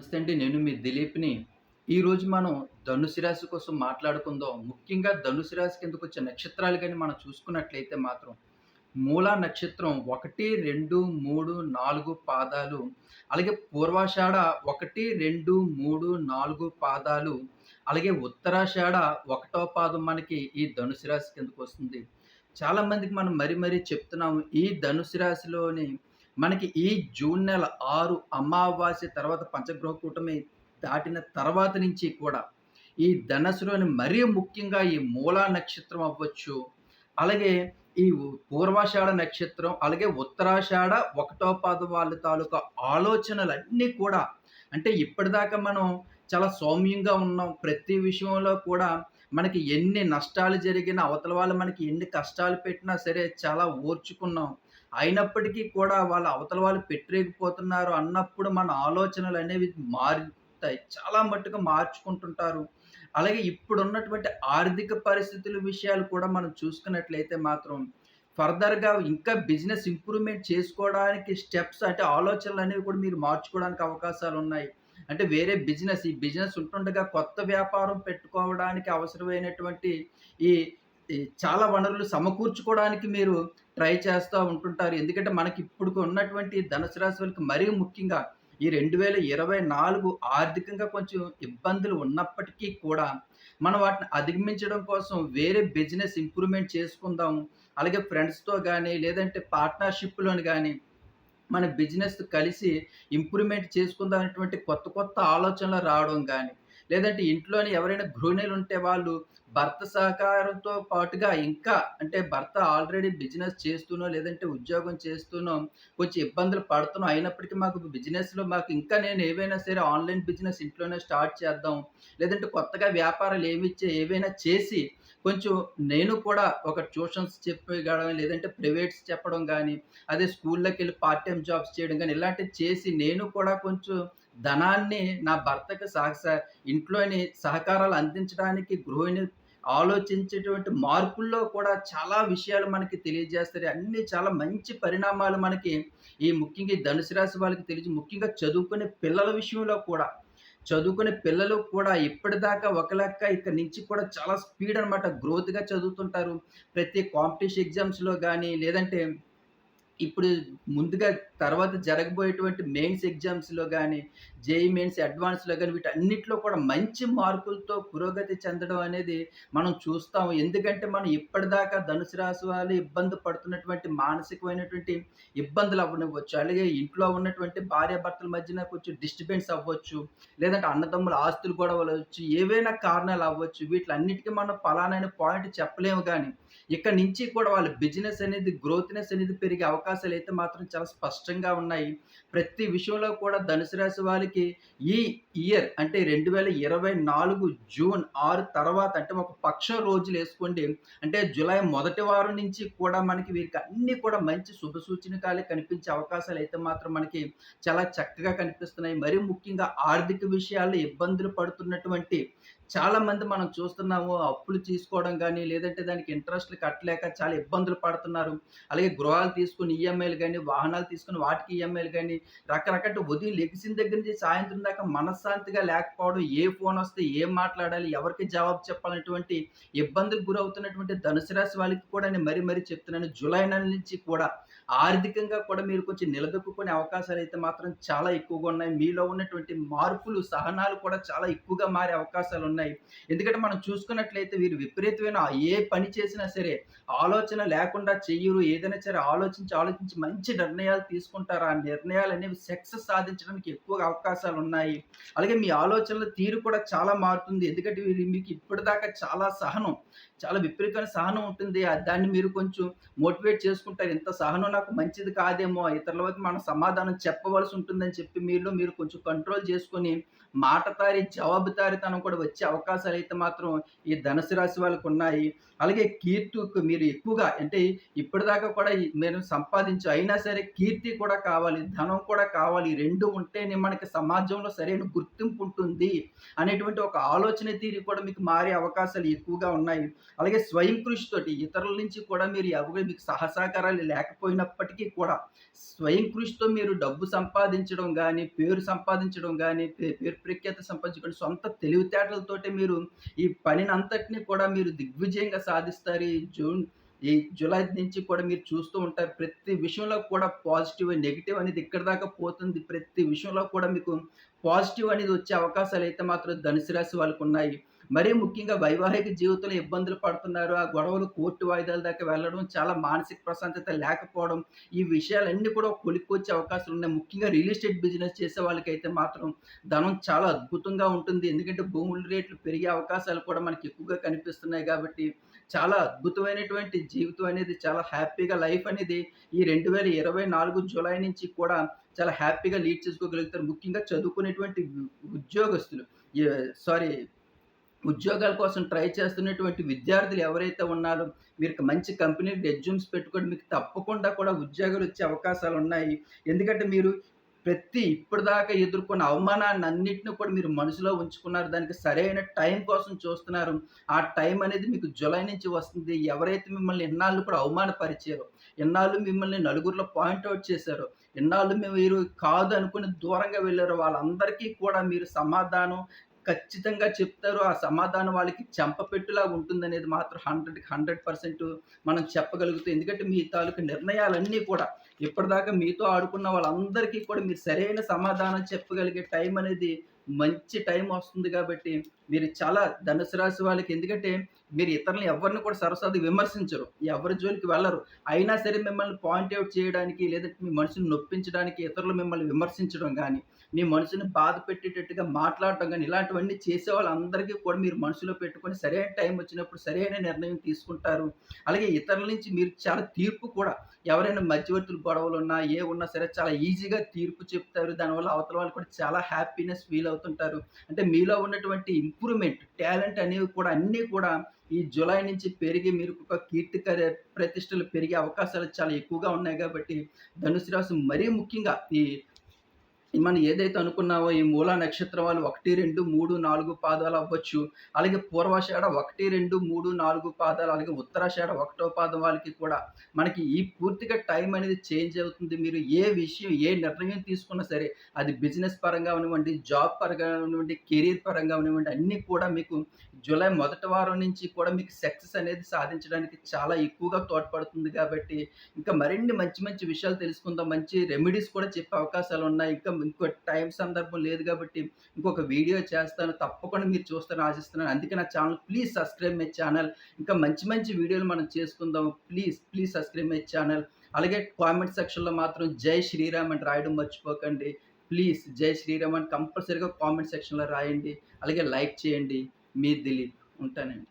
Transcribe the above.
నమస్తే అండి నేను మీ దిలీప్ని. ఈరోజు మనం ధనుసు రాశి కోసం మాట్లాడుకుందాం. ముఖ్యంగా ధనుసు రాశి కిందకు వచ్చే నక్షత్రాలు కానీ మనం చూసుకున్నట్లయితే మాత్రం మూలా నక్షత్రం ఒకటి రెండు మూడు నాలుగు పాదాలు అలాగే పూర్వాషాఢ ఒకటి రెండు మూడు నాలుగు పాదాలు అలాగే ఉత్తరాషాఢ ఒకటో పాదం మనకి ఈ ధనుసు రాశి కిందకు వస్తుంది. చాలామందికి మనం మరీ మరీ చెప్తున్నాము ఈ ధనుసు రాశిలోని మనకి ఈ జూన్ నెల ఆరు అమావాస్య తర్వాత పంచగ్రహ కూటమి దాటిన తర్వాత నుంచి కూడా ఈ ధనస్సులోని మరీ ముఖ్యంగా ఈ మూలా నక్షత్రం అవ్వచ్చు అలాగే ఈ పూర్వాషాఢ నక్షత్రం అలాగే ఉత్తరాషాఢ ఒకటో పాద వాళ్ళ తాలూకా ఆలోచనలన్నీ కూడా అంటే ఇప్పటిదాకా మనం చాలా సౌమ్యంగా ఉన్నాం. ప్రతి విషయంలో కూడా మనకి ఎన్ని నష్టాలు జరిగినా అవతల వాళ్ళు మనకి ఎన్ని కష్టాలు పెట్టినా సరే చాలా ఓర్చుకున్నాం. అయినప్పటికీ కూడా వాళ్ళ అవతల వాళ్ళు పెట్టలేకపోతున్నారు అన్నప్పుడు మన ఆలోచనలు అనేవి మారుతాయి. చాలా మట్టుగా మార్చుకుంటుంటారు. అలాగే ఇప్పుడు ఉన్నటువంటి ఆర్థిక పరిస్థితుల విషయాలు కూడా మనం చూసుకున్నట్లయితే మాత్రం ఫర్దర్గా ఇంకా బిజినెస్ ఇంప్రూవ్మెంట్ చేసుకోవడానికి స్టెప్స్ అంటే ఆలోచనలు అనేవి కూడా మీరు మార్చుకోవడానికి అవకాశాలు ఉన్నాయి. అంటే వేరే బిజినెస్ ఈ బిజినెస్ ఉంటుండగా కొత్త వ్యాపారం పెట్టుకోవడానికి అవసరమైనటువంటి ఈ చాలా వనరులు సమకూర్చుకోవడానికి మీరు ట్రై చేస్తూ ఉంటుంటారు. ఎందుకంటే మనకి ఇప్పుడు ఉన్నటువంటి ధనుసు రాశి వాళ్ళకి మరీ ముఖ్యంగా ఈ రెండు వేల ఇరవై నాలుగు ఆర్థికంగా కొంచెం ఇబ్బందులు ఉన్నప్పటికీ కూడా మనం వాటిని అధిగమించడం కోసం వేరే బిజినెస్ ఇంప్రూవ్మెంట్ చేసుకుందాం. అలాగే ఫ్రెండ్స్తో కానీ లేదంటే పార్ట్నర్షిప్లోని కానీ మన బిజినెస్ కలిసి ఇంప్రూవ్మెంట్ చేసుకుందాం అనేటువంటి కొత్త కొత్త ఆలోచనలు రావడం కానీ లేదంటే ఇంట్లోని ఎవరైనా గృహిణులు ఉంటే వాళ్ళు భర్త సహకారంతో పాటుగా ఇంకా అంటే భర్త ఆల్రెడీ బిజినెస్ చేస్తున్నో లేదంటే ఉద్యోగం చేస్తూనో కొంచెం ఇబ్బందులు పడుతున్నాం అయినప్పటికీ మాకు బిజినెస్లో మాకు ఇంకా నేను ఏవైనా సరే ఆన్లైన్ బిజినెస్ ఇంట్లోనే స్టార్ట్ చేద్దాం. లేదంటే కొత్తగా వ్యాపారాలు ఏమిచ్చే ఏవైనా చేసి కొంచెం నేను కూడా ఒక ట్యూషన్స్ చెప్పగలం లేదంటే ప్రైవేట్స్ చెప్పడం కానీ అదే స్కూల్లోకి వెళ్ళి పార్ట్ టైం జాబ్స్ చేయడం కానీ ఇలాంటివి చేసి నేను కూడా కొంచెం ధనాన్ని నా భర్తకి సహ ఇంట్లోని సహకారాలు అందించడానికి గృహిణి ఆలోచించేటువంటి మార్పుల్లో కూడా చాలా విషయాలు మనకి తెలియజేస్తాయి. అన్నీ చాలా మంచి పరిణామాలు మనకి ఈ ముఖ్యంగా ఈ ధనుసు రాశి వాళ్ళకి తెలియజే ముఖ్యంగా చదువుకునే పిల్లల విషయంలో కూడా చదువుకునే పిల్లలు కూడా ఇప్పటిదాకా ఒక లెక్క ఇక్కడ నుంచి కూడా చాలా స్పీడ్ అనమాట గ్రోత్గా చదువుతుంటారు. ప్రతి కాంపిటీషన్ ఎగ్జామ్స్లో కానీ లేదంటే ఇప్పుడు ముందుగా తర్వాత జరగబోయేటువంటి మెయిన్స్ ఎగ్జామ్స్లో కానీ జేఈ మెయిన్స్ అడ్వాన్స్లో కానీ వీటన్నిటిలో కూడా మంచి మార్కులతో పురోగతి చెందడం అనేది మనం చూస్తాం ఎందుకంటే మనం ఇప్పటిదాకా ధనుసు రాశి వాళ్ళు ఇబ్బంది పడుతున్నటువంటి మానసికమైనటువంటి ఇబ్బందులు అవ్వనివ్వచ్చు. అలాగే ఇంట్లో ఉన్నటువంటి భార్యాభర్తల మధ్యన కొంచెం డిస్టర్బెన్స్ అవ్వచ్చు. లేదంటే అన్నదమ్ముల ఆస్తులు గొడవలు అవ్వచ్చు ఏవైనా కారణాలు అవ్వచ్చు. వీటిలన్నిటికీ మనం ఫలానైన పాయింట్ చెప్పలేము కానీ ఇక్కడ నుంచి కూడా వాళ్ళ బిజినెస్ అనేది గ్రోత్నెస్ అనేది పెరిగే అవకాశం అవకాశాలు అయితే మాత్రం చాలా స్పష్టంగా ఉన్నాయి. ప్రతి విషయంలో కూడా ధనుసు రాశి వాళ్ళకి ఈ ఇయర్ అంటే రెండు వేల ఇరవై నాలుగు జూన్ ఆరు తర్వాత అంటే ఒక పక్ష రోజులు వేసుకోండి. అంటే జూలై మొదటి వారం నుంచి కూడా మనకి వీరికి అన్ని కూడా మంచి శుభ సూచనకాలే కనిపించే అవకాశాలు అయితే మాత్రం మనకి చాలా చక్కగా కనిపిస్తున్నాయి. మరీ ముఖ్యంగా ఆర్థిక విషయాల్లో ఇబ్బందులు పడుతున్నటువంటి చాలా మంది మనం చూస్తున్నాము అప్పులు తీసుకోవడం కానీ లేదంటే దానికి ఇంట్రెస్ట్లు కట్టలేక చాలా ఇబ్బందులు పడుతున్నారు. అలాగే గృహాలు తీసుకుని ఈఎంఐలు కానీ వాహనాలు తీసుకుని వాటికి ఈఎంఐలు కానీ రకరకాల ఉదయం లెగిసిన దగ్గర నుంచి సాయంత్రం దాకా మనశ్శాంతిగా లేకపోవడం ఏ ఫోన్ వస్తే ఏం మాట్లాడాలి ఎవరికి జవాబు చెప్పాలనేటువంటి ఇబ్బందులకు గురవుతున్నటువంటి ధనుసు రాశి వాళ్ళకి కూడా నేను మరీ మరీ చెప్తున్నాను. జూలై నెల నుంచి కూడా ఆర్థికంగా కూడా మీరు కొంచెం నిలదొక్కునే అవకాశాలు అయితే మాత్రం చాలా ఎక్కువగా ఉన్నాయి. మీలో ఉన్నటువంటి మార్పులు సహనాలు కూడా చాలా ఎక్కువగా మారే అవకాశాలు ఉన్నాయి. ఎందుకంటే మనం చూసుకున్నట్లయితే వీరు విపరీతమైన ఏ పని చేసినా సరే ఆలోచన లేకుండా చెయ్యరు ఏదైనా సరే ఆలోచించి ఆలోచించి మంచి నిర్ణయాలు తీసుకుంటారు. ఆ నిర్ణయాలు అనేవి సక్సెస్ సాధించడానికి ఎక్కువగా అవకాశాలు ఉన్నాయి. అలాగే మీ ఆలోచనల తీరు కూడా చాలా మారుతుంది. ఎందుకంటే వీరు మీకు ఇప్పటిదాకా చాలా సహనం చాలా విపరీతమైన సహనం ఉంటుంది. దాన్ని మీరు కొంచెం మోటివేట్ చేసుకుంటారు. ఇంత సహనం నాకు మంచిది కాదేమో ఇతరుల వరకు మనం సమాధానం చెప్పవలసి ఉంటుందని చెప్పి మీరు మీరు కొంచెం కంట్రోల్ చేసుకొని మాటతారి జవాబుదారితనం కూడా వచ్చే అవకాశాలు అయితే మాత్రం ఈ ధనుసు రాశి వాళ్ళకు ఉన్నాయి. అలాగే కీర్తికు మీరు ఎక్కువగా అంటే ఇప్పటిదాకా కూడా మీరు సంపాదించు అయినా సరే కీర్తి కూడా కావాలి ధనం కూడా కావాలి. రెండు ఉంటేనే మనకి సమాజంలో సరైన గుర్తింపు ఉంటుంది అనేటువంటి ఒక ఆలోచన తీరు కూడా మీకు మారే అవకాశాలు ఎక్కువగా ఉన్నాయి. అలాగే స్వయం కృషితోటి ఇతరుల నుంచి కూడా మీరు ఎవరు మీకు సహసహకారాలు లేకపోయినప్పటికీ కూడా స్వయం కృషితో మీరు డబ్బు సంపాదించడం కానీ పేరు సంపాదించడం కానీ పేరు ప్రఖ్యాత సంపాదించుకోండి సొంత తెలివితేటలతోటి మీరు ఈ పనినంతటిని కూడా మీరు దిగ్విజయంగా సాధిస్తారు. ఈ జూన్ ఈ జులై నుంచి కూడా మీరు చూస్తూ ఉంటారు. ప్రతి విషయంలో కూడా పాజిటివ్, నెగెటివ్ అనేది ఇక్కడ దాకా పోతుంది. ప్రతి విషయంలో కూడా మీకు పాజిటివ్ అనేది వచ్చే అవకాశాలు అయితే మాత్రం ధనుసు రాశి వాళ్ళకున్నాయి. మరీ ముఖ్యంగా వైవాహిక జీవితంలో ఇబ్బందులు పడుతున్నారు. ఆ గొడవలు కోర్టు వాయిదాల దాకా వెళ్ళడం, చాలా మానసిక ప్రశాంతత లేకపోవడం, ఈ విషయాలన్నీ కూడా కొలిక్కొచ్చే అవకాశాలున్నాయి. ముఖ్యంగా రియల్ ఎస్టేట్ బిజినెస్ చేసే వాళ్ళకైతే మాత్రం ధనం చాలా అద్భుతంగా ఉంటుంది. ఎందుకంటే భూముల రేట్లు పెరిగే అవకాశాలు కూడా మనకి ఎక్కువగా కనిపిస్తున్నాయి కాబట్టి చాలా అద్భుతమైనటువంటి జీవితం అనేది చాలా హ్యాపీగా లైఫ్ అనేది ఈ 2024 జులై నుంచి కూడా చాలా హ్యాపీగా లీడ్ చేసుకోగలుగుతారు. ముఖ్యంగా చదువుకునేటువంటి ఉద్యోగస్తులు. సారీ ఉద్యోగాల కోసం ట్రై చేస్తున్నటువంటి విద్యార్థులు ఎవరైతే ఉన్నారో, మీరు మంచి కంపెనీకి రెజ్యూమ్స్ పెట్టుకొని మీకు తప్పకుండా కూడా ఉద్యోగాలు వచ్చే అవకాశాలు ఉన్నాయి ఎందుకంటే మీరు ప్రతి ఇప్పటిదాకా ఎదుర్కొన్న అవమానాన్ని అన్నింటినీ కూడా మీరు మనసులో ఉంచుకున్నారు. దానికి సరైన టైం కోసం చూస్తున్నారు. ఆ టైం అనేది మీకు జులై నుంచి వస్తుంది. ఎవరైతే మిమ్మల్ని ఇన్నాళ్ళు కూడా అవమానపరిచారో, ఇన్నాళ్ళు మిమ్మల్ని నలుగురిలో పాయింట్ చేశారు చేశారో, ఇన్నాళ్ళు మీరు కాదు అనుకుని దూరంగా వెళ్ళారో వాళ్ళందరికీ కూడా మీరు సమాధానం ఖచ్చితంగా చెప్తారు. ఆ సమాధానం వాళ్ళకి చెంపపెట్టులా ఉంటుందనేది మాత్రం 100కి 100% మనం చెప్పగలుగుతాం. ఎందుకంటే మీ తాలూకు నిర్ణయాలన్నీ కూడా ఇప్పటిదాకా మీతో ఆడుకున్న వాళ్ళందరికీ కూడా మీరు సరైన సమాధానం చెప్పగలిగే టైం అనేది మంచి టైం వస్తుంది కాబట్టి మీరు చాలా ధనుసు రాశి వాళ్ళకి ఎందుకంటే మీరు ఇతరులు ఎవరిని కూడా సరస్వతి విమర్శించరు. ఎవరి జోలికి వెళ్ళరు అయినా సరే మిమ్మల్ని పాయింట్ చేయడానికి లేదంటే మీ మనసుని నొప్పించడానికి ఇతరులు మిమ్మల్ని విమర్శించడం కానీ మీ మనసుని బాధ పెట్టేటట్టుగా మాట్లాడటం కానీ ఇలాంటివన్నీ చేసే వాళ్ళందరికీ కూడా మీరు మనసులో పెట్టుకొని సరైన టైం వచ్చినప్పుడు సరైన నిర్ణయం తీసుకుంటారు. అలాగే ఇతరుల నుంచి మీరు చాలా తీర్పు కూడా ఎవరైనా మధ్యవర్తులు గొడవలు ఉన్నా ఏ ఉన్నా సరే చాలా ఈజీగా తీర్పు చెప్తారు. దానివల్ల అవతల వాళ్ళు కూడా చాలా హ్యాపీనెస్ ఫీల్ అవుతుంటారు. అంటే మీలో ఉన్నటువంటి ఇంప్రూవ్‌మెంట్, టాలెంట్ అనేవి కూడా అన్నీ కూడా ఈ జులై నుంచి పెరిగి మీరు ఒక కీర్తి ప్రతిష్టలు పెరిగే అవకాశాలు చాలా ఎక్కువగా ఉన్నాయి కాబట్టి ధనుసు రాశి మరీ ముఖ్యంగా ఈ మనం ఏదైతే అనుకున్నావో ఈ మూలా నక్షత్రం వాళ్ళు 1, 2, 3, 4 పాదాలు అవ్వచ్చు. అలాగే పూర్వాషాఢ 1, 2, 3, 4 పాదాలు అలాగే ఉత్తరాషాఢ ఒకటో పాదం వాళ్ళకి కూడా మనకి ఈ పూర్తిగా టైం అనేది చేంజ్ అవుతుంది. మీరు ఏ విషయం, ఏ నిర్ణయం తీసుకున్నా సరే అది బిజినెస్ పరంగా అవనివ్వండి, జాబ్ పరంగా అవనివ్వండి, కెరీర్ పరంగా అవనివ్వండి అన్నీ కూడా మీకు జూలై మొదటి వారం నుంచి కూడా మీకు సక్సెస్ అనేది సాధించడానికి చాలా ఎక్కువగా తోడ్పడుతుంది కాబట్టి, ఇంకా మరిన్ని మంచి మంచి విషయాలు తెలుసుకుందాం. మంచి రెమెడీస్ కూడా చెప్పే అవకాశాలు ఉన్నాయి ఇంకా ఇంకో టైం సందర్భం లేదు కాబట్టి ఇంకొక వీడియో చేస్తాను. తప్పకుండా మీరు చూస్తారని ఆశిస్తున్నాను. అందుకే నా channel please subscribe my channel. ఇంకా మంచి మంచి వీడియోలు మనం చేసుకుందాం. Please, please subscribe my channel. అలాగే కామెంట్ సెక్షన్‌లో మాత్రం జై శ్రీరామ్ అని రాయడం మర్చిపోకండి. ప్లీజ్ జై శ్రీరామ్ అని కంపల్సరీగా కామెంట్ సెక్షన్‌లో రాయండి. అలాగే లైక్ చేయండి. మీ దిలీప్. ఉంటానండి.